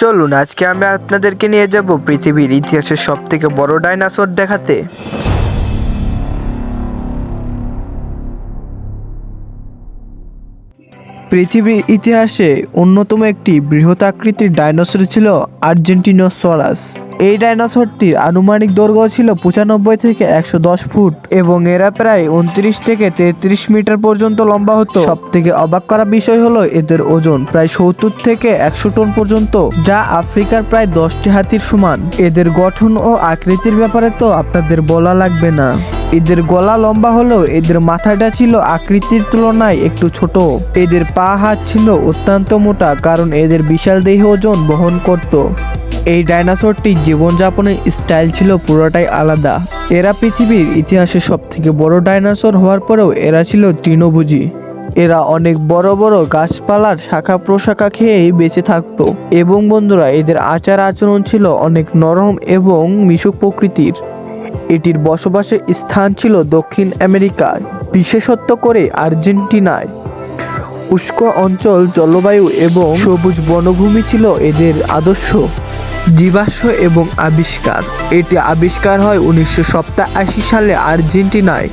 চলুন, আজকে আমি আপনাদেরকে নিয়ে যাব পৃথিবীর ইতিহাসের সব থেকে বড় ডাইনোসর দেখাতে। পৃথিবীর ইতিহাসে অন্যতম একটি বৃহৎ আকৃতির ডাইনোসর ছিল আর্জেন্টিনোসরাস। এই ডাইনোসরটির আনুমানিক দৈর্ঘ্য ছিল পঁচানব্বই থেকে একশো দশ ফুট এবং এরা প্রায় উনত্রিশ থেকে তেত্রিশ মিটার পর্যন্ত লম্বা হতো। সব থেকে অবাক করা বিষয় হলো এদের ওজন প্রায় সত্তর থেকে একশো টন পর্যন্ত, যা আফ্রিকার প্রায় দশটি হাতির সমান। এদের গঠন ও আকৃতির ব্যাপারে তো আপনাদের বলা লাগবে না। এদের গলা লম্বা হলেও এদের মাথাটা ছিল আকৃতির তুলনায় একটু ছোট। এদের পা হাত ছিল অত্যন্ত মোটা, কারণ এদের বিশাল দেহ ওজন বহন করত। এই ডাইনোসরটির জীবনযাপনের স্টাইল ছিল পুরোটাই আলাদা। এরা পৃথিবীর ইতিহাসে সব থেকে বড় ডাইনোসর হওয়ার পরেও এরা ছিল তৃণভোজী। এরা অনেক বড় বড় গাছপালার শাখা প্রশাখা খেয়েই বেঁচে থাকতো। এবং বন্ধুরা, এদের আচার আচরণ ছিল অনেক নরম এবং মিশুক প্রকৃতির। এটির বসবাসের স্থান ছিল দক্ষিণ আমেরিকায় বিশেষত্ব করে আর্জেন্টিনায়। উষ্ক অঞ্চল, জলবায়ু এবং সবুজ বনভূমি ছিল এদের আদর্শ। জীবাশ্ম এবং আবিষ্কার। এটি আবিষ্কার হয় উনিশশো সালে আর্জেন্টিনায়।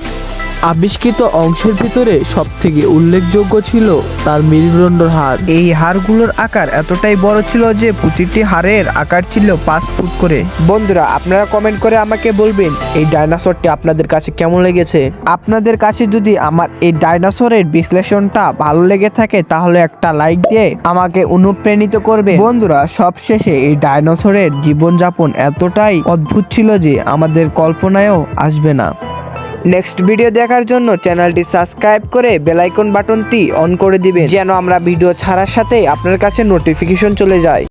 আবিষ্কৃত অংশের ভিতরে সব থেকে উল্লেখযোগ্য ছিল তার মেরুদণ্ডর হাড় এই হাড়গুলোর আকার এতটাই বড় ছিল যে প্রতিটি হাড়ের আকার ছিল পাঁচ ফুট করে। বন্ধুরা, আপনারা কমেন্ট করে আমাকে বলবেন, এই ডাইনোসরটি আপনাদের কাছে কেমন লেগেছে? আপনাদের কাছে যদি আমার এই ডাইনোসরের বিশ্লেষণটা ভালো লেগে থাকে, তাহলে একটা লাইক দিয়ে আমাকে অনুপ্রাণিত করবে বন্ধুরা, সবশেষে এই ডাইনোসরের জীবনযাপন এতটাই অদ্ভুত ছিল যে আমাদের কল্পনায়ও আসবে না। নেক্সট ভিডিও দেখার জন্য চ্যানেলটি সাবস্ক্রাইব করে বেলাইকন বাটনটি অন করে দিবেন, যেন আমরা ভিডিও ছাড়ার সাথে আপনার কাছে নোটিফিকেশন চলে যায়।